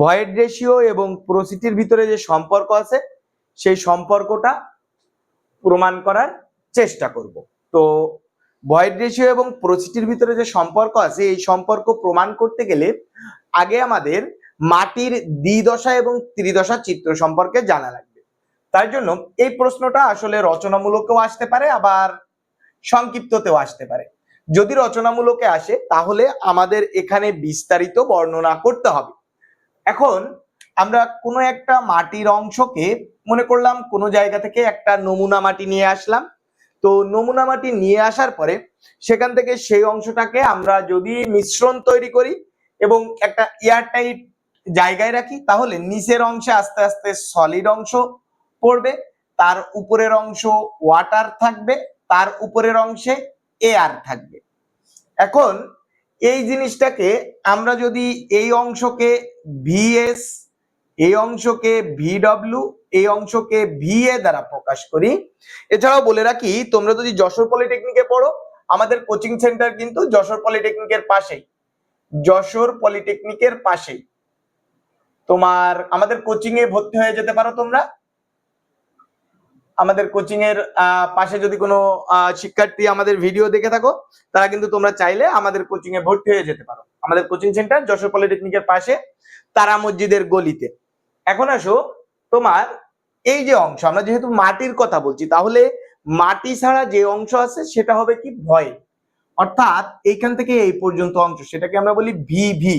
Void ratio এবং প্রসিটির ভিতরে যে সম্পর্ক আছে, সেই সম্পর্কটা প্রমাণ করার চেষ্টা করব। তো ভয়েড রেশিও এবং প্রসিটির ভিতরে যে সম্পর্ক আছে, এই সম্পর্ক প্রমাণ করতে গেলে আগে আমাদের মাটির দ্বিদশা এবং ত্রিদশা চিত্র সম্পর্কে জানা লাগবে। তার জন্য এই প্রশ্নটা আসলে রচনামূলকেও আসতে পারে, আবার সংক্ষিপ্ততেও আসতে পারে। যদি রচনামূলকে আসে, তাহলে আমাদের এখানে বিস্তারিত বর্ণনা করতে হবে। এখন আমরা কোনো একটা মাটির অংশকে মনে করলাম কোনো জায়গা থেকে একটা নমুনা মাটি নিয়ে আসলাম। তো নমুনা মাটি নিয়ে আসার পরে সেখান থেকে সেই অংশটাকে আমরা যদি মিশ্রণ তৈরি করি এবং একটা এয়ারটাইট জায়গায় রাখি, তাহলে নিচের অংশে আস্তে আস্তে সলিড অংশ পড়বে, তার উপরের অংশ ওয়াটার থাকবে, তার উপরের অংশে এয়ার থাকবে। এখন এই জিনিসটাকে আমরা যদি এই অংশকে ভিএস, এই অংশকে ভিডব্লিউ, এই অংশকে ভিএ দ্বারা প্রকাশ করি, এছাড়াও বলে রাখি, তোমরা যদি যশোর পলিটেকনিকে পড়ো, আমাদের কোচিং সেন্টার কিন্তু যশোর পলিটেকনিকের পাশেই। যশোর পলিটেকনিকের পাশেই। তোমার, আমাদের কোচিং এ ভর্তি হয়ে যেতে পারো তোমরা। আমাদের কোচিং এর পাশে যদি কোনো শিক্ষার্থী আমাদের ভিডিও দেখে থাকো, তারা কিন্তু তোমরা চাইলে আমাদের কোচিং এ ভর্তি হয়ে যেতে পারো। আমাদের কোচিং সেন্টার যশোর পলিটেকনিকের পাশে, তারা মসজিদের গলিতে। এখন আসো, তোমার এই যে অংশ, আমরা যেহেতু মাটির কথা বলছি, তাহলে মাটি ছাড়া যে অংশ আছে, সেটা হবে কি? ভয়। অর্থাৎ এইখান থেকে এই পর্যন্ত অংশ, সেটাকে আমরা বলি ভিভি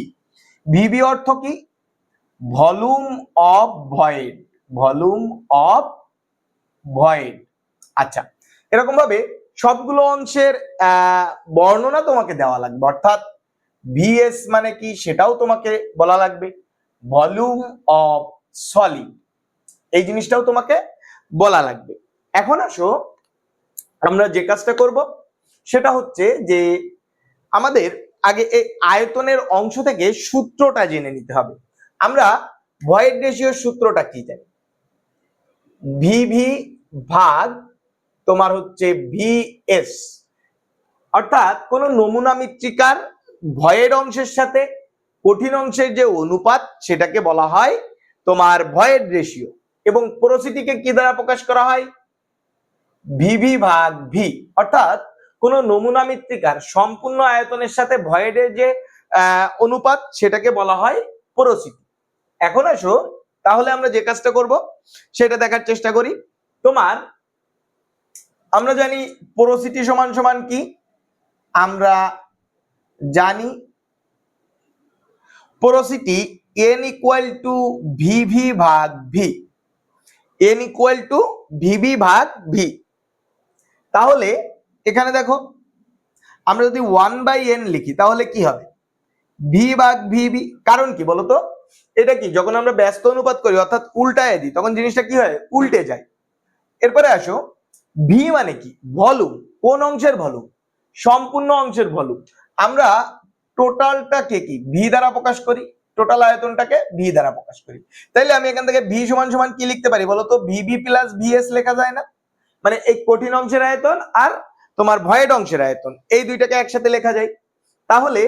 ভিভি অর্থ কি? Volume of void volume of void আচ্ছা এরকম ভাবে সবগুলো অংশের বর্ণনা তোমাকে দেওয়া লাগবে। অর্থাৎ ভিএস মানে কি সেটাও তোমাকে বলা লাগবে। ভলিউম অফ সলিড এই জিনিসটাও তোমাকে বলা লাগবে। এখন আসো, আমরা যে কাজটা করব, সেটা হচ্ছে যে আমাদের আগে এই আয়তনের অংশ থেকে সূত্রটা জেনে নিতে হবে। আমরা ভয়েড রেশিওর সূত্রটা কি জানি? ভিভি ভাগ তোমার হচ্ছে ভিএস অর্থাৎ কোন নমুনা মৃত্তিকার ভয়ের অংশের সাথে কঠিন অংশের যে অনুপাত, সেটাকে বলা হয় তোমার ভয়েড রেশিও এবং পোরোসিটিকে কি দ্বারা প্রকাশ করা হয়? ভিভি ভাগ ভি অর্থাৎ কোন নমুনা মৃত্তিকার সম্পূর্ণ আয়তনের সাথে ভয়েডের যে অনুপাত, সেটাকে বলা হয় পোরোসিটি এখন আসো, তাহলে আমরা যে কাজটা করব, সেটা দেখার চেষ্টা করি। তোমার, আমরা জানি পোরোসিটি সমান সমান কি? আমরা জানি porosity n equal to VV ভাগ V n equal to VV ভাগ ভি তাহলে এখানে দেখো, আমরা যদি ওয়ান বাই এন লিখি, তাহলে কি হবে? ভি ভাগ ভিভি কারণ কি বলতো? এটা কি, যখন আমরা ব্যস্ত অনুপাত করি, অর্থাৎ উল্টায় দিই, তখন জিনিসটা কি হয়? উল্টে যায়। এরপরে আসো ভি মানে কি? ভলিউম কোন অংশের ভলিউম সম্পূর্ণ অংশের ভলিউম আমরা টোটালটাকে কি? ভি দ্বারা প্রকাশ করি। টোটাল আয়তনটাকে ভি দ্বারা প্রকাশ করি। তাইলে আমি এখান থেকে ভি সমান সমান কি লিখতে পারি বলতো ভিভি প্লাস ভিএস লেখা যায় না? মানে এই কঠিন অংশের আয়তন আর তোমার ভয়েড অংশের আয়তন। এই দুইটাকে একসাথে লেখা যায়। তাহলে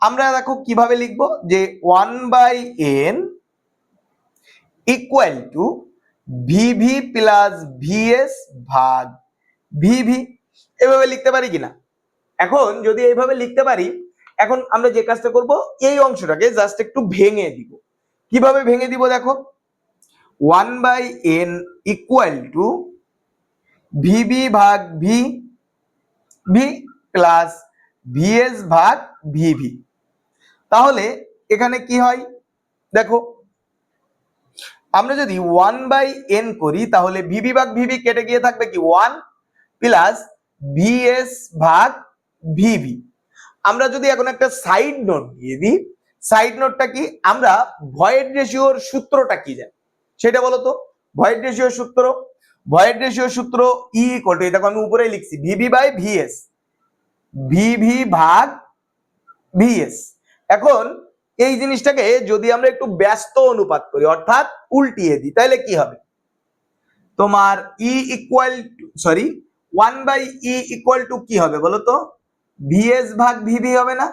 আমরা দেখো কীভাবে লিখব? যে one by n equal to VV plus VS ভাগ ভিভি এভাবে লিখতে পারি কিনা? এখন যদি এইভাবে লিখতে পারি, এখন আমরা যে কাজটা করব, এই অংশটাকে জাস্ট একটু ভেঙে দিব। কীভাবে ভেঙে দিব দেখো? One by n equal to VB ভাগ ভি ভি প্লাস ভিএস ভাগ ভিভি তাহলে এখানে কি হয়? দেখো আমরা যদি ওয়ান বাই এন করি, তাহলে ভিভি ভাগ ভিভি কেটে গিয়ে থাকবে কি? ওয়ান প্লাস ভিএস ভাগ ভিভি আমরা যদি এখন একটা সাইড নোট দিয়ে দিই সাইড নোটটা কি? আমরা ভয়েড রেশিওর সূত্রটা কি জানি? সেটা বলো তো। ভয়েড রেশিওর সূত্র। ভয়েড রেশিওর সূত্র ই ইকুয়াল টু দেখো আমি উপরে লিখছি ভিভি বাই ভিএস ভিভি ভাগ ভিএস এখন এই জিনিসটাকে যদি আমরা একটু ব্যস্ত অনুপাত করি, অর্থাৎ উল্টিয়ে দিই, তাহলে কি হবে? তোমার e equal sorry one by e equal to কি হবে বলো তো? ভিএস ভাগ ভিভি হবে না?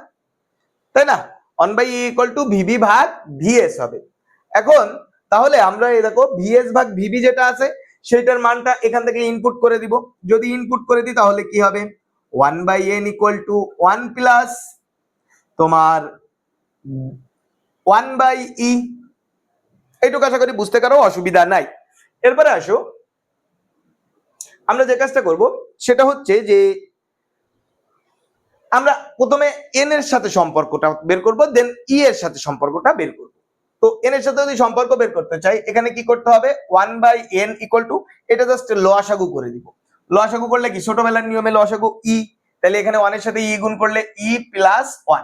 তাই না? One by e equal to VB ভাগ ভিএস হবে। এখন, তাহলে আমরা এই দেখো ভিএস ভাগ ভিবি যেটা আছে সেটার মানটা এখান থেকে ইনপুট করে দিব। যদি ইনপুট করে দিই, তাহলে কি হবে? One by n equal to one plus তোমার ওয়ান বাই ই এইটুকু আশা করি বুঝতে কারও অসুবিধা নাই। এরপরে আসো। আমরা যে কাজটা করব, সেটা হচ্ছে যে আমরা প্রথমে এন এর সাথে সম্পর্কটা বের করব দেন ই এর সাথে সম্পর্কটা বের করব। তো এন এর সাথে যদি সম্পর্ক বের করতে চাই, এখানে কি করতে হবে? One by n equal to এটা জাস্ট ল লসাগু করে দিব। ল লসাগু করলে কি? ছোটবেলার নিয়মে ল লসাগু ই তাহলে এখানে ওয়ানের সাথে ই গুণ করলে ই প্লাস ওয়ান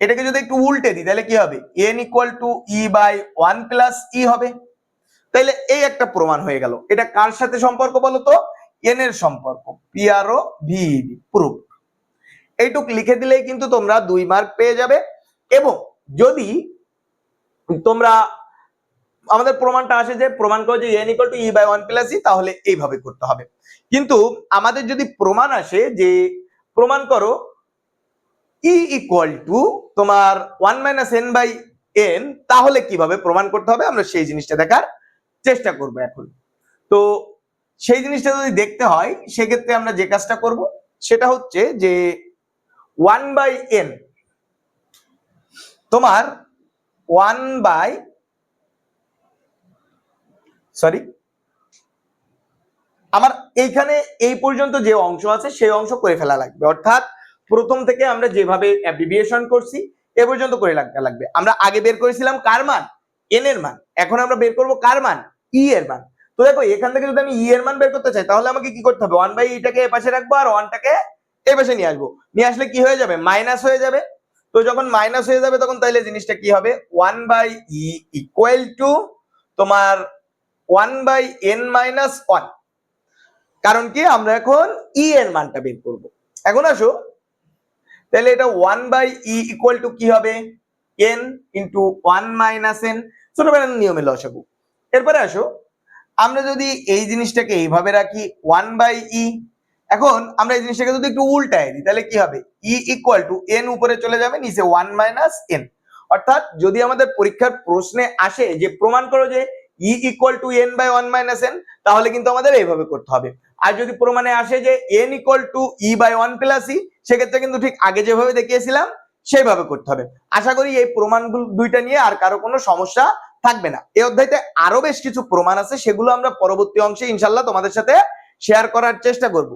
এটাকে যদি একটু উল্টে দিই, তাহলে কি হবে? N equal to e by one plus e হবে। তাইলে এই একটা প্রমাণ হয়ে গেল। এটা কার সাথে সম্পর্ক বলো তো? এন এর সম্পর্ক। পিআরও ভিইডি প্রুফ এইটুক লিখে দিলেই কিন্তু তোমরা দুই মার্ক পেয়ে যাবে। এবং যদি তোমরা, আমাদের প্রমাণটা আসে যে, প্রমাণ করো যে n equal to e by one plus e তাহলে এইভাবে করতে হবে। কিন্তু আমাদের যদি প্রমাণ আসে যে, প্রমাণ করো ই ইকুয়াল টু তোমার one minus n by n তাহলে কীভাবে প্রমাণ করতে হবে? আমরা সেই জিনিসটা দেখার চেষ্টা করব এখন। তো সেই জিনিসটা যদি দেখতে হয়, সেক্ষেত্রে আমরা যে কাজটা করব, সেটা হচ্ছে যে ওয়ান বাই এন তোমার ওয়ান বাই সরি আমার এইখানে এই পর্যন্ত যে অংশ আছে, সেই অংশ করে ফেলা লাগবে। অর্থাৎ প্রথম থেকে আমরা যেভাবে অ্যাব্রিভিয়েশন করছি, এ পর্যন্ত করে লাগবে। আমরা আগে বের করেছিলাম কার মান? এন এর মান। এখন আমরা বের করব কার মান? ই এর মান। তো দেখো, এখান থেকে যদি আমি ই এর মান বের করতে চাই, তাহলে আমাকে কি করতে হবে? ওয়ান বাই ইটাকে এ পাশে রাখব আর ওয়ানটাকে এ পাশে নিয়ে আসব। নিয়ে আসলে কি হয়ে যাবে? মাইনাস হয়ে যাবে। তো যখন মাইনাস হয়ে যাবে, তখন তাইলে জিনিসটা কি হবে? One by e equal to তোমার one by n minus one কারণ কি? আমরা এখন ই এর মানটা বের করব। এখন আসো তাহলে এটা one by e equal to কি হবে? N into one minus n ছোটবেলার নিয়মে লসাগু। এরপরে আসো। আমরা যদি এই জিনিসটাকে এইভাবে রাখি ওয়ান বাই ই এখন আমরা এই জিনিসটাকে যদি একটু উল্টায় দিই, তাহলে কি হবে? ই ইকুয়াল টু এন উপরে চলে যাবে, নিচে ওয়ান মাইনাস এন অর্থাৎ যদি আমাদের পরীক্ষার প্রশ্নে আসে যে, প্রমাণ করো যে e equal to n by one minus n তাহলে কিন্তু আমাদের এইভাবে করতে হবে। আর যদি প্রমাণে আসে যে n equal to e by one plus e সেক্ষেত্রে কিন্তু ঠিক আগে যেভাবে দেখিয়েছিলাম, সেইভাবে করতে হবে। আশা করি এই প্রমাণগুলো দুইটা নিয়ে আর কারও কোনো সমস্যা থাকবে না। এই অধ্যায়তে আরও বেশ কিছু প্রমাণ আছে, সেগুলো আমরা পরবর্তী অংশে ইনশাল্লাহ তোমাদের সাথে শেয়ার করার চেষ্টা করব।